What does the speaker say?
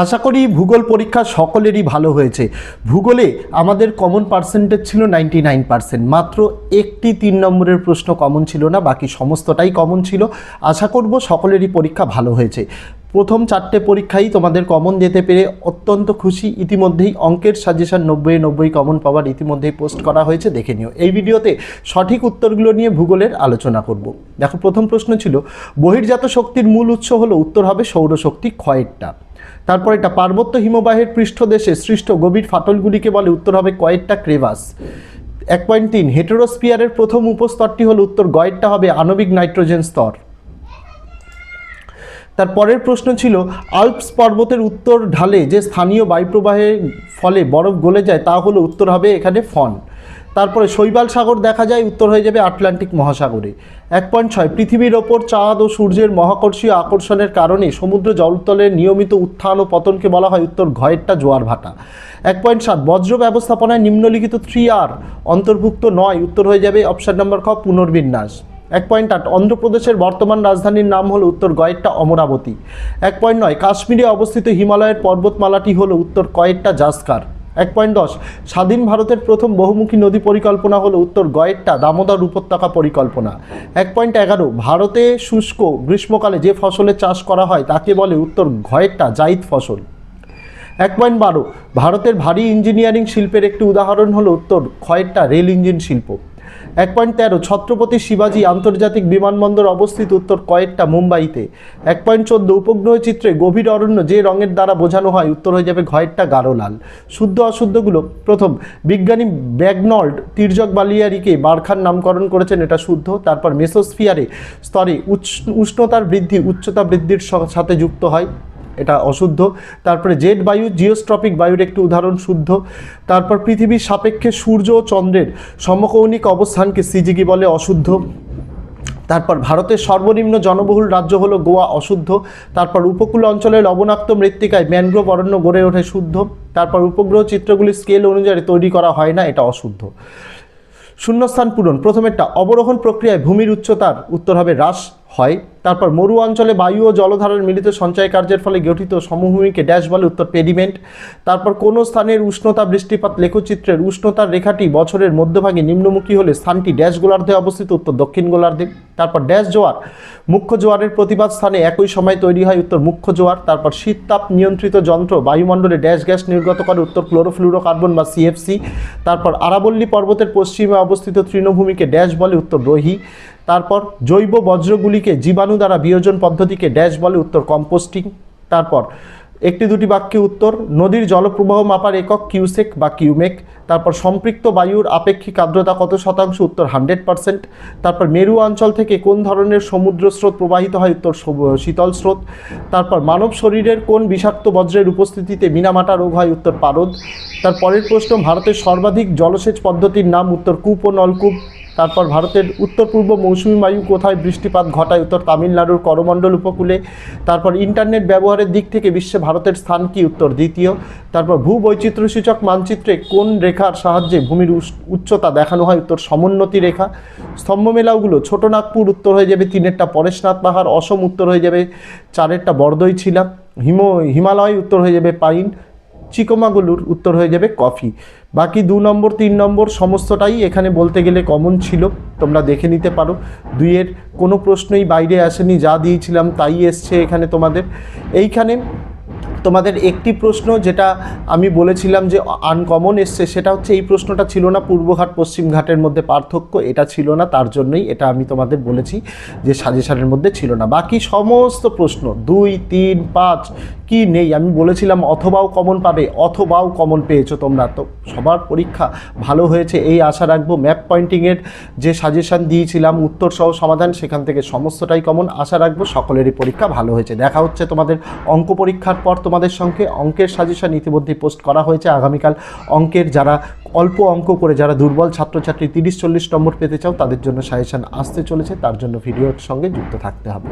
আশা করি ভূগোল পরীক্ষা সকলেরই ভালো হয়েছে। ভূগোলে আমাদের কমন পার্সেন্টেজ ছিল নাইনটি নাইন পার্সেন্ট মাত্র একটি তিন নম্বরের প্রশ্ন কমন ছিল না, বাকি সমস্তটাই কমন ছিল। আশা করব সকলেরই পরীক্ষা ভালো হয়েছে। প্রথম চারটে পরীক্ষাই তোমাদের কমন যেতে পেরে অত্যন্ত খুশি। ইতিমধ্যেই অঙ্কের সাজেশন নব্বই নব্বই কমন পাওয়ার ইতিমধ্যেই পোস্ট করা হয়েছে, দেখে নিও। এই ভিডিওতে সঠিক উত্তরগুলো নিয়ে ভূগোলের আলোচনা করব। দেখো, প্রথম প্রশ্ন ছিল, বহির্জাত শক্তির মূল উৎস হলো উত্তর হবে সৌরশক্তি ক্ষয়েরটা তারপর এটা পার্বত্য হিমবাহের পৃষ্ঠদেশে সৃষ্ট গভীর ফাটলগুলিকে বলে উত্তর হবে কয়েকটা ক্রেভাস। এক পয়েন্ট তিন হেটেরোস্পিয়ারের প্রথম উপস্তরটি হলো উত্তর গয়েরটা হবে আণবিক নাইট্রোজেন স্তর। তার পরের প্রশ্ন ছিল, আল্পস পর্বতের উত্তর ঢালে যে স্থানীয় বায়ুপ্রবাহের ফলে বরফ গলে যায় তা হলো উত্তর হবে এখানে ফন। তারপরে শৈবাল সাগর দেখা যায়, উত্তর হয়ে যাবে আটলান্টিক মহাসাগরে। এক পয়েন্ট ছয়, পৃথিবীর ওপর চাঁদ ও সূর্যের মহাকর্ষীয় আকর্ষণের কারণে সমুদ্র জলতলের নিয়মিত উত্থান ও পতনকে বলা হয় উত্তর ঘয়েরটা জোয়ার ভাটা। এক পয়েন্ট সাত, বজ্র ব্যবস্থাপনায় নিম্নলিখিত থ্রি আর অন্তর্ভুক্ত নয়, উত্তর হয়ে যাবে অপশন নম্বর খ, পুনর্বিন্যাস। এক পয়েন্ট আট, অন্ধ্রপ্রদেশের বর্তমান রাজধানীর নাম হলো উত্তর গয়েরটা অমরাবতী। এক পয়েন্ট নয়, কাশ্মীরে অবস্থিত হিমালয়ের পর্বতমালাটি হলো উত্তর কয়েরটা জাস্কার। এক পয়েন্ট দশ, স্বাধীন ভারতের প্রথম বহুমুখী নদী পরিকল্পনা হলো উত্তর গয়েরটা দামোদর উপত্যকা পরিকল্পনা। এক পয়েন্ট এগারো, ভারতে শুষ্ক গ্রীষ্মকালে যে ফসলের চাষ করা হয় তাকে বলে উত্তর ঘয়েরটা জাইদ ফসল। এক পয়েন্ট বারো, ভারতের ভারী ইঞ্জিনিয়ারিং শিল্পের একটি উদাহরণ হলো উত্তর ক্ষয়েরটা রেল ইঞ্জিন শিল্প। এক পয়েন্ট তেরো, ছত্রপতি শিবাজি আন্তর্জাতিক বিমানবন্দর অবস্থিত উত্তর কয়েকটা মুম্বাইতে। এক পয়েন্ট চোদ্দ, উপগ্রহ চিত্রে গভীর অরণ্য যে রঙের দ্বারা বোঝানো হয়, উত্তর হয়ে যাবে ঘয়েরটা গাঢ় লাল। শুদ্ধ অশুদ্ধগুলো, প্রথম, বিজ্ঞানী ব্যাগনল্ড তির্যক বালিয়ারিকে বারখার নামকরণ করেছেন, এটা শুদ্ধ। তারপর মেসোস্ফিয়ারে স্তরে উষ্ণতার বৃদ্ধি, উচ্চতা বৃদ্ধির সাথে যুক্ত হয়। এটা অশুদ্ধ। তারপরে জেট বায়ু, জিওস্ট্রপিক বায়ুর একটি উদাহরণ শুদ্ধ। তারপর পৃথিবীর সাপেক্ষে সূর্য ও চন্দ্রের সমকৌণিক অবস্থানকে সিজিগি বলে অশুদ্ধ। তারপর ভারতের সর্বনিম্ন জনবহুল রাজ্য হলো গোয়া অশুদ্ধ। তারপর উপকূল অঞ্চলের লবণাক্ত মৃত্তিকায় ম্যানগ্রোভ অরণ্য গড়ে ওঠে শুদ্ধ। তারপর উপগ্রহ চিত্রগুলি স্কেল অনুযায়ী তৈরি করা হয় না, এটা অশুদ্ধ। শূন্যস্থান পূরণ, প্রথমেরটা অবরোহণ প্রক্রিয়ায় ভূমির উচ্চতার উত্তর হবে হ্রাস হয়। তারপর মরু অঞ্চলে বায়ু ও জলধারার মিলিত সঞ্চয় কার্যের ফলে গঠিত সমভূমিকে ড্যাশ বলে উত্তর পেডিমেন্ট। তারপর কোন স্থানের উষ্ণতা বৃষ্টিপাত লেখচিত্রের উষ্ণতার রেখাটি বছরের মধ্যভাগে নিম্নমুখী হলে স্থানটি ড্যাশ গোলার্ধে অবস্থিত, উত্তর দক্ষিণ গোলার্ধে। তারপর ড্যাশ জোয়ার। মুখ্য জোয়ারের প্রতিবাদ স্থানে একই সময় তৈরি হয় উত্তর মুখ্য জোয়ার। তারপর শীততাপ নিয়ন্ত্রিত যন্ত্র, বায়ুমণ্ডলে ড্যাশ গ্যাস নির্গত করে উত্তর ক্লোরোফ্লুরোকার্বন বা সিএফসি তারপর আরাবল্লী পর্বতের পশ্চিমে অবস্থিত তৃণভূমিকে ড্যাশ বলে উত্তর রোহি তারপর জৈব বজ্রগুলিকে জীবাণু দ্বারা বিয়োজন পদ্ধতিকে ড্যাশ বলে উত্তর কম্পোস্টিং। তারপর একটি দুটি বাক্যে উত্তর, নদীর জলপ্রবাহ মাপার একক কিউসেক বা কিউমেক, তারপর সম্পৃক্ত বায়ুর আপেক্ষিক আর্দ্রতা কত শতাংশ, উত্তর হান্ড্রেড পার্সেন্ট, তারপর মেরু অঞ্চল থেকে কোন ধরনের সমুদ্র স্রোত প্রবাহিত হয়, উত্তর শীতল স্রোত, তারপর মানব শরীরের কোন বিষাক্ত বজ্রের উপস্থিতিতে মিনামাটা রোগ হয়, উত্তর পারদ, তার পরের প্রশ্ন, ভারতের সর্বাধিক জলসেচ পদ্ধতির নাম উত্তর কূপ ও নলকূপ তারপর ভারতের উত্তর পূর্ব মৌসুমী বায়ু কোথায়? বৃষ্টিপাত ঘটায় উত্তর তামিলনাড়ুর করমণ্ডল উপকূলে। তারপর ইন্টারনেট ব্যবহারের দিক থেকে বিশ্বে ভারতের স্থান কি? উত্তর দ্বিতীয়। তারপর ভূবৈচিত্র্যসূচক মানচিত্রে কোন রেখার সাহায্যে ভূমির উচ্চতা দেখানো হয়? উত্তর সমোন্নতি রেখা। স্তম্ভ মেলাগুলো ছোট নাগপুর উত্তর হয়ে যাবে, তিনেরটা পরেশনাথ পাহাড়। অসম উত্তর হয়ে যাবে, চারেরটা বরদই ছিলাম হিম, হিমালয় উত্তর হয়ে যাবে পাইন। চিকমাগুলুর উত্তর হয়ে যাবে কফি। বাকি দু নম্বর, তিন নম্বর সমস্তটাই এখানে বলতে গেলে কমন ছিল, তোমরা দেখে নিতে পারো। দুইয়ের কোনো প্রশ্নই বাইরে আসেনি, যা দিয়েছিলাম তাই এসছে এখানে তোমাদের। এইখানে তোমাদের একটি প্রশ্ন যেটা আমি বলেছিলাম যে আনকমন এসছে, সেটা হচ্ছে এই প্রশ্নটা ছিল না পূর্বঘাট পশ্চিমঘাটের মধ্যে পার্থক্য, এটা ছিল না, তার জন্যই এটা আমি তোমাদের বলেছি যে সাজেশনের মধ্যে ছিল না। বাকি সমস্ত প্রশ্ন, দুই, তিন, পাঁচ কি নেই? আমি বলেছিলাম অথবাও কমন পাবে, অথবাও কমন পেয়েছ তোমরা। তো সবার পরীক্ষা ভালো হয়েছে, এই আশা রাখব। ম্যাপ পয়েন্টিংয়ের যে সাজেশন দিয়েছিলাম, উত্তর সহ সমাধান, সেখান থেকে সমস্তটাই কমন আশা রাখব সকলেরই পরীক্ষা ভালো হয়েছে। দেখা হচ্ছে তোমাদের অঙ্ক পরীক্ষার পর তোমাদের সঙ্গে। অঙ্কের সাজেশান ইতিমধ্যেই পোস্ট করা হয়েছে। আগামীকাল অঙ্কের যারা অল্প অঙ্ক করে, যারা দুর্বল ছাত্রছাত্রী তিরিশ চল্লিশ নম্বর পেতে চাও, তাদের জন্য সাজেশন আসতে চলেছে। তার জন্য ভিডিওর সঙ্গে যুক্ত থাকতে হবে।